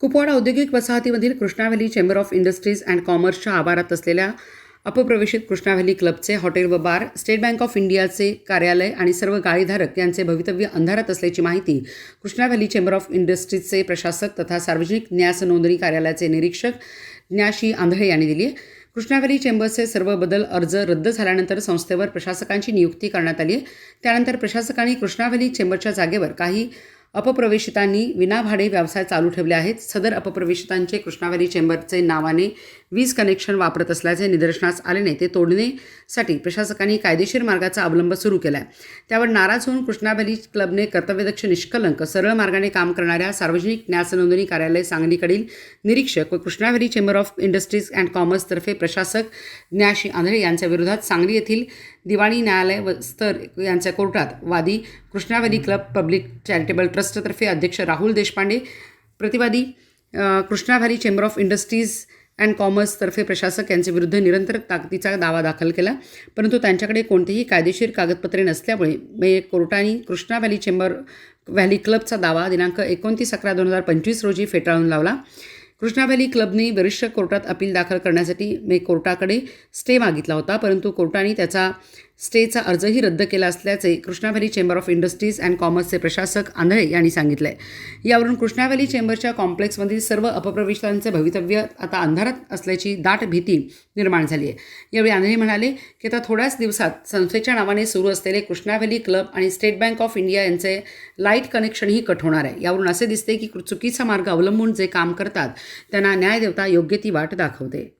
कुपवाडा औद्योगिक वसाहतीमधील Krishna Valley Chamber of Industries and कॉमर्सच्या आवारात असलेल्या अपप्रवेशित कृष्णा व्हॅली क्लबचे हॉटेल व बार स्टेट बँक ऑफ इंडियाचे कार्यालय आणि सर्व गाळीधारक यांचे भवितव्य अंधारात असल्याची माहिती कृष्णा व्हॅली चेंबर ऑफ इंडस्ट्रीजचे प्रशासक तथा सार्वजनिक न्यास नोंदणी कार्यालयाचे निरीक्षक ज्ञाशी आंधळे यांनी दिली आहे. कृष्णा चेंबर्सचे सर्व बदल अर्ज रद्द झाल्यानंतर संस्थेवर प्रशासकांची नियुक्ती करण्यात आली आहे. त्यानंतर प्रशासकांनी कृष्णाव्हॅली चेंबरच्या जागेवर काही अपप्रवेशितांनी विनाभाडे व्यवसाय चालू ठेवले आहेत. सदर अपप्रवेशितांचे कृष्णावारी चेंबरचे नावाने वीज कनेक्शन वापरत असल्याचे निदर्शनास आल्याने ते तोडण्यासाठी प्रशासकांनी कायदेशीर मार्गाचा अवलंब सुरू केला आहे त्यावर नाराज होऊन कृष्णा क्लबने कर्तव्यदक्ष निष्कलंक सरळ मार्गाने काम करणाऱ्या सार्वजनिक न्यास नोंदणी कार्यालय सांगलीकडील निरीक्षक व Krishna Chamber of Industries and कॉमर्सतर्फे प्रशासक ज्ञाशी आंधळे यांच्या विरोधात सांगली येथील दिवाणी न्यायालय व स्तर यांच्या कोर्टात वादी कृष्णावली क्लब पब्लिक चॅरिटेबल ट्रस्टतर्फे अध्यक्ष राहुल देशपांडे प्रतिवादी कृष्णाभारी चेंबर ऑफ इंडस्ट्रीज अँड कॉमर्सतर्फे प्रशासक यांच्याविरुद्ध निरंतर ताकदीचा दावा दाखल केला. परंतु त्यांच्याकडे कोणतेही कायदेशीर कागदपत्रे नसल्यामुळे मे कोर्टाने कृष्णा व्हॅली चेंबर व्हॅली क्लबचा दावा दिनांक एकोणतीस अकरा दोन हजार पंचवीस रोजी फेटाळून लावला. कृष्णा व्हॅली क्लबने वरिष्ठ कोर्टात अपील दाखल करण्यासाठी मे कोर्टाकडे स्टे मागितला होता. परंतु कोर्टाने त्याचा स्टेचा अर्जही रद्द केला असल्याचे Krishna Valley Chamber of Industries and कॉमर्सचे प्रशासक आंधळे यांनी सांगितलं आहे यावरून कृष्णावॅली चेंबरच्या कॉम्प्लेक्समधील सर्व अपप्रवेशितांचे भवितव्य आता अंधारात असल्याची दाट भीती निर्माण झाली आहे यावेळी आंधळे म्हणाले की आता थोड्याच दिवसात संस्थेच्या नावाने सुरू असलेले कृष्णावॅली क्लब आणि स्टेट बँक ऑफ इंडिया यांचे लाइट कनेक्शनही कट होणार आहे. यावरून असे दिसते की चुकीचा मार्ग अवलंबून जे काम करतात त्यांना न्याय देवता योग्य ती वाट दाखवते.